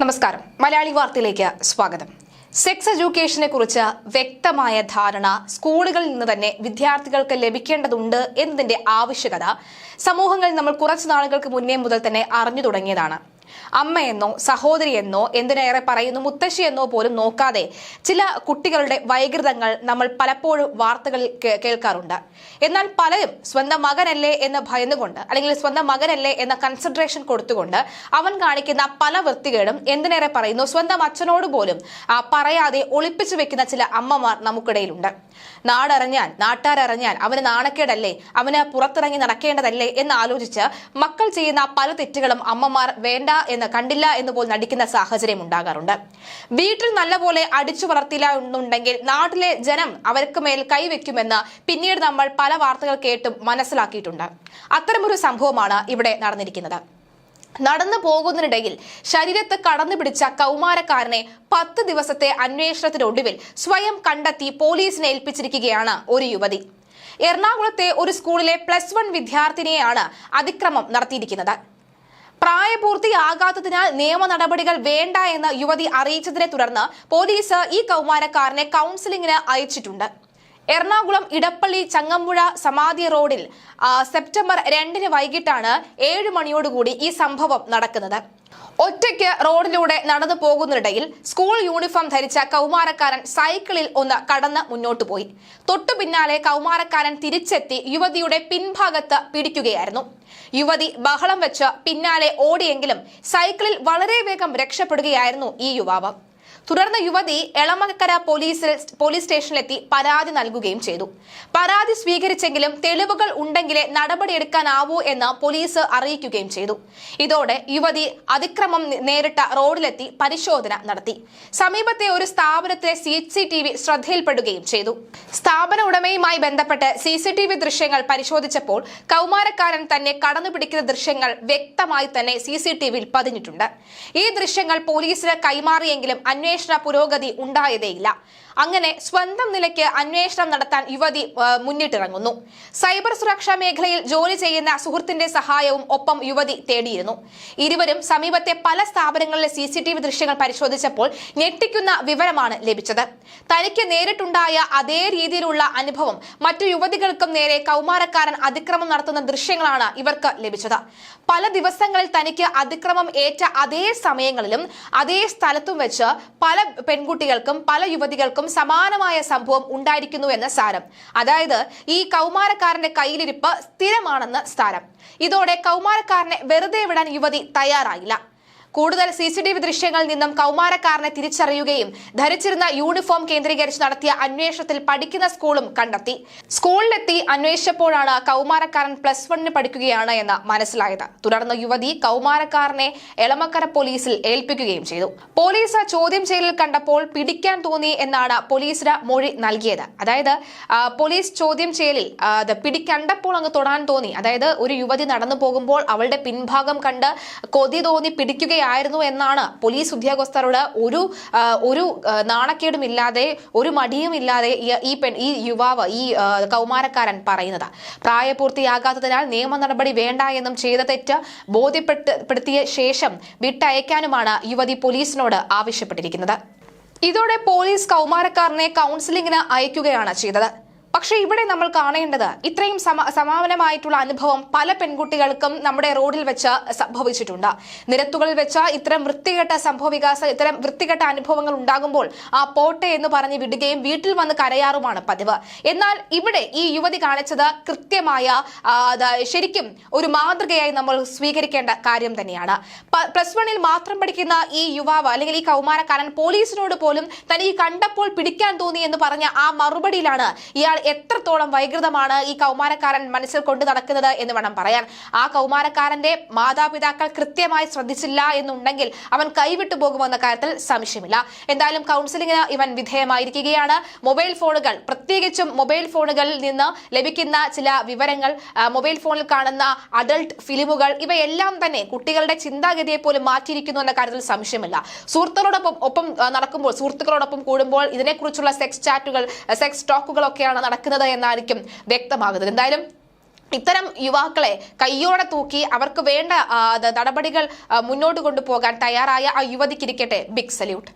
നമസ്കാരം. മലയാളി വാർത്തയിലേക്ക് സ്വാഗതം. സെക്സ് എഡ്യൂക്കേഷനെ കുറിച്ച് വ്യക്തമായ ധാരണ സ്കൂളുകളിൽ നിന്ന് തന്നെ വിദ്യാർത്ഥികൾക്ക് ലഭിക്കേണ്ടതുണ്ട് എന്നതിന്റെ ആവശ്യകത സമൂഹങ്ങളിൽ നമ്മൾ കുറച്ചു നാളുകൾക്ക് മുന്നേ മുതൽ തന്നെ അറിഞ്ഞു തുടങ്ങിയതാണ്. അമ്മയെന്നോ സഹോദരിയെന്നോ എന്തിനേറെ പറയുന്നു? മുത്തശ്ശിയെന്നോ പോലും നോക്കാതെ ചില കുട്ടികളുടെ വൈകൃതങ്ങൾ നമ്മൾ പലപ്പോഴും വാർത്തകളിൽ കേൾക്കാറുണ്ട്. എന്നാൽ പലരും സ്വന്തം മകനല്ലേ എന്ന് ഭയന്നുകൊണ്ട് അല്ലെങ്കിൽ സ്വന്തം മകനല്ലേ എന്ന കൺസിഡറേഷൻ കൊടുത്തുകൊണ്ട് അവൻ കാണിക്കുന്ന പല വൃത്തികേടും എന്തിനേറെ പറയുന്നു? സ്വന്തം അച്ഛനോട് പോലും പറയാതെ ഒളിപ്പിച്ചു വെക്കുന്ന ചില അമ്മമാർ നമുക്കിടയിലുണ്ട്. നാടറിഞ്ഞാൽ നാട്ടാരറിഞ്ഞാൽ അവന് നാണക്കേടല്ലേ? അവന് പുറത്തിറങ്ങി നടക്കേണ്ടതല്ലേ എന്ന് ആലോചിച്ച് മക്കൾ ചെയ്യുന്ന പല തെറ്റുകളും അമ്മമാർ വേണ്ട എന്ന് കണ്ടില്ല എന്ന് പോലും നടിക്കുന്ന സാഹചര്യം ഉണ്ടാകാറുണ്ട്. വീട്ടിൽ നല്ലപോലെ അടിച്ചു വളർത്തില്ല എന്നുണ്ടെങ്കിൽ നാട്ടിലെ ജനം അവർക്ക് മേൽ കൈവെക്കുമെന്ന് പിന്നീട് നമ്മൾ പല വാർത്തകൾ കേട്ടും മനസ്സിലാക്കിയിട്ടുണ്ട്. അത്തരമൊരു സംഭവമാണ് ഇവിടെ നടന്നിരിക്കുന്നത്. നടന്നു പോകുന്നതിനിടയിൽ ശരീരത്ത് കടന്നു പിടിച്ച കൗമാരക്കാരനെ പത്ത് ദിവസത്തെ അന്വേഷണത്തിനൊടുവിൽ സ്വയം കണ്ടെത്തി പോലീസിനെ ഏൽപ്പിച്ചിരിക്കുകയാണ് ഒരു യുവതി. എറണാകുളത്തെ ഒരു സ്കൂളിലെ പ്ലസ് വൺ വിദ്യാർത്ഥിനിയെയാണ് അതിക്രമം നടത്തിയിരിക്കുന്നത്. പ്രായപൂർത്തിയാകാത്തതിനാൽ നിയമ നടപടികൾ വേണ്ട എന്ന് യുവതി അറിയിച്ചതിനെ തുടർന്ന് പോലീസ് ഈ കൗമാരക്കാരനെ കൗൺസിലിംഗിന് അയച്ചിട്ടുണ്ട്. എറണാകുളം ഇടപ്പള്ളി ചങ്ങമ്പുഴ സമാധി റോഡിൽ സെപ്റ്റംബർ രണ്ടിന് വൈകിട്ടാണ് ഏഴ് മണിയോടുകൂടി ഈ സംഭവം നടക്കുന്നത്. ഒറ്റയ്ക്ക് റോഡിലൂടെ നടന്നു പോകുന്നതിനിടയിൽ സ്കൂൾ യൂണിഫോം ധരിച്ച കൗമാരക്കാരൻ സൈക്കിളിൽ ഒന്ന് കടന്ന് മുന്നോട്ടു പോയി. തൊട്ടു പിന്നാലെ കൗമാരക്കാരൻ തിരിച്ചെത്തി യുവതിയുടെ പിൻഭാഗത്ത് പിടിക്കുകയായിരുന്നു. യുവതി ബഹളം വെച്ച് പിന്നാലെ ഓടിയെങ്കിലും സൈക്കിളിൽ വളരെ വേഗം രക്ഷപ്പെടുകയായിരുന്നു ഈ യുവാവ്. തുടർന്ന് യുവതി എളമക്കര പോലീസിൽ പോലീസ് സ്റ്റേഷനിലെത്തി പരാതി നൽകുകയും ചെയ്തു. പരാതി സ്വീകരിച്ചെങ്കിലും തെളിവുകൾ ഉണ്ടെങ്കിലേ നടപടിയെടുക്കാനാവൂ എന്ന് പോലീസ് അറിയിക്കുകയും ചെയ്തു. ഇതോടെ യുവതി അതിക്രമം നേരിട്ട റോഡിലെത്തി പരിശോധന നടത്തി. സമീപത്തെ ഒരു സ്ഥാപനത്തിലെ സി സി ടി വി ശ്രദ്ധയിൽപ്പെടുകയും ചെയ്തു. സ്ഥാപന ഉടമയുമായി ബന്ധപ്പെട്ട് സി സി ടി വി ദൃശ്യങ്ങൾ പരിശോധിച്ചപ്പോൾ കൗമാരക്കാരൻ തന്നെ കടന്നുപിടിക്കുന്ന ദൃശ്യങ്ങൾ വ്യക്തമായി തന്നെ സി സി ടി വിയിൽ പതിഞ്ഞിട്ടുണ്ട്. ഈ ദൃശ്യങ്ങൾ പോലീസിന് കൈമാറിയെങ്കിലും പുരോഗതി ഉണ്ടായതേയില്ല. അങ്ങനെ സ്വന്തം നിലയ്ക്ക് അന്വേഷണം നടത്താൻ യുവതി മുന്നിട്ടിറങ്ങുന്നു. സൈബർ സുരക്ഷാ മേഖലയിൽ ജോലി ചെയ്യുന്ന സുഹൃത്തിന്റെ സഹായവും ഒപ്പം യുവതി തേടിയിരുന്നു. ഇരുവരും സമീപത്തെ പല സ്ഥാപനങ്ങളിലെ സി സി ടി വി ദൃശ്യങ്ങൾ പരിശോധിച്ചപ്പോൾ ഞെട്ടിക്കുന്ന വിവരമാണ് ലഭിച്ചത്. തനിക്ക് നേരിട്ടുണ്ടായ അതേ രീതിയിലുള്ള അനുഭവം മറ്റു യുവതികൾക്കും നേരെ കൗമാരക്കാരൻ അതിക്രമം നടത്തുന്ന ദൃശ്യങ്ങളാണ് ഇവർക്ക് ലഭിച്ചത്. പല ദിവസങ്ങളിൽ തനിക്ക് അതിക്രമം ഏറ്റ അതേ സമയങ്ങളിലും അതേ സ്ഥലത്തും വെച്ച് പല പെൺകുട്ടികൾക്കും പല യുവതികൾക്കും സമാനമായ സംഭവം ഉണ്ടായിരിക്കുന്നു എന്ന സാരം. അതായത് ഈ കൗമാരക്കാരന്റെ കയ്യിലിരിപ്പ് സ്ഥിരമാണെന്ന് സാരം. ഇതോടെ കൗമാരക്കാരനെ വെറുതെ വിടാൻ യുവതി തയ്യാറായില്ല. കൂടുതൽ സി സി ടി വി ദൃശ്യങ്ങളിൽ നിന്നും കൗമാരക്കാരനെ തിരിച്ചറിയുകയും ധരിച്ചിരുന്ന യൂണിഫോം കേന്ദ്രീകരിച്ച് നടത്തിയ അന്വേഷണത്തിൽ പഠിക്കുന്ന സ്കൂളും കണ്ടെത്തി. സ്കൂളിലെത്തി അന്വേഷിച്ചപ്പോഴാണ് കൗമാരക്കാരൻ പ്ലസ് വണ്ണിന് പഠിക്കുകയാണ് എന്ന് മനസ്സിലായത്. തുടർന്ന് യുവതി കൗമാരക്കാരനെ എളമക്കര പോലീസിൽ ഏൽപ്പിക്കുകയും ചെയ്തു. പോലീസ് ചോദ്യം ചെയ്യലിൽ കണ്ടപ്പോൾ പിടിക്കാൻ തോന്നി എന്നാണ് പോലീസിന് മൊഴി നൽകിയത്. അതായത് പോലീസ് ചോദ്യം ചെയ്യലിൽ പിടിക്കണ്ടപ്പോൾ അങ്ങ് തൊടാൻ തോന്നി. അതായത് ഒരു യുവതി നടന്നു പോകുമ്പോൾ അവളുടെ പിൻഭാഗം കണ്ട് കൊതി തോന്നി പിടിക്കുകയായിരുന്നു എന്നാണ് പോലീസ് ഉദ്യോഗസ്ഥരോട് ഒരു ഒരു നാണക്കേടുമില്ലാതെ ഒരു മടിയുമില്ലാതെ ഈ പെൺ ഈ യുവാവ് ഈ കൗമാരക്കാരൻ പറയുന്നത്. പ്രായപൂർത്തിയാകാത്തതിനാൽ നിയമ നടപടി വേണ്ട എന്നും ചെയ്ത തെറ്റ് ബോധ്യപ്പെടുത്തിയ ശേഷം വിട്ടയക്കാനുമാണ് യുവതി പോലീസിനോട് ആവശ്യപ്പെട്ടിരിക്കുന്നത്. ഇതോടെ പോലീസ് കൗമാരക്കാരനെ കൗൺസിലിംഗിന് അയക്കുകയാണ് ചെയ്തത്. പക്ഷേ ഇവിടെ നമ്മൾ കാണേണ്ടത് ഇത്രയും സമ സമാനമായിട്ടുള്ള അനുഭവം പല പെൺകുട്ടികൾക്കും നമ്മുടെ റോഡിൽ വെച്ച് സംഭവിച്ചിട്ടുണ്ട്. നിരത്തുകളിൽ വെച്ച് ഇത്തരം വൃത്തികെട്ട സംഭവ വികാസ ഇത്തരം വൃത്തികെട്ട അനുഭവങ്ങൾ ഉണ്ടാകുമ്പോൾ ആ പോട്ടെ എന്ന് പറഞ്ഞ് വിടുകയും വീട്ടിൽ വന്ന് കരയാറുമാണ് പതിവ്. എന്നാൽ ഇവിടെ ഈ യുവതി കാണിച്ചത് കൃത്യമായ ശരിക്കും ഒരു മാതൃകയായി നമ്മൾ സ്വീകരിക്കേണ്ട കാര്യം തന്നെയാണ്. പ്ലസ് വണ്ണിൽ മാത്രം പഠിക്കുന്ന ഈ യുവാവ് അല്ലെങ്കിൽ ഈ കൗമാരക്കാരൻ പോലീസിനോട് പോലും തനിക്ക് കണ്ടപ്പോൾ പിടിക്കാൻ തോന്നി എന്ന് പറഞ്ഞ ആ മറുപടിയിലാണ് ഇയാൾ എത്രത്തോളം വൈകൃതമാണ് ഈ കൗമാരക്കാരൻ മനസ്സിൽ കൊണ്ടു നടക്കുന്നത് എന്ന് വേണം പറയാൻ. ആ കൗമാരക്കാരന്റെ മാതാപിതാക്കൾ കൃത്യമായി ശ്രദ്ധിച്ചില്ല എന്നുണ്ടെങ്കിൽ അവൻ കൈവിട്ടു പോകുമെന്ന കാര്യത്തിൽ സംശയമില്ല. എന്തായാലും കൗൺസിലിംഗിന് ഇവൻ വിധേയമായിരിക്കുകയാണ്. മൊബൈൽ ഫോണുകൾ പ്രത്യേകിച്ചും മൊബൈൽ ഫോണുകളിൽ നിന്ന് ലഭിക്കുന്ന ചില വിവരങ്ങൾ മൊബൈൽ ഫോണിൽ കാണുന്ന അഡൾട്ട് ഫിലിമുകൾ ഇവയെല്ലാം തന്നെ കുട്ടികളുടെ ചിന്താഗതിയെ പോലും മാറ്റിയിരിക്കുന്നു എന്ന കാര്യത്തിൽ സംശയമില്ല. സുഹൃത്തുക്കളോടൊപ്പം ഒപ്പം നടക്കുമ്പോൾ സുഹൃത്തുക്കളോടൊപ്പം കൂടുമ്പോൾ ഇതിനെക്കുറിച്ചുള്ള സെക്സ് ചാറ്റുകൾ സെക്സ് ടോക്കുകളൊക്കെയാണ് എന്നായിരിക്കും വ്യക്തമാകുന്നത്. എന്തായാലും ഇത്തരം യുവാക്കളെ കയ്യോടെ തൂക്കി അവർക്ക് വേണ്ട നടപടികൾ മുന്നോട്ട് കൊണ്ടുപോകാൻ തയ്യാറായ ആ യുവതിക്കിരിക്കട്ടെ ബിഗ് സല്യൂട്ട്.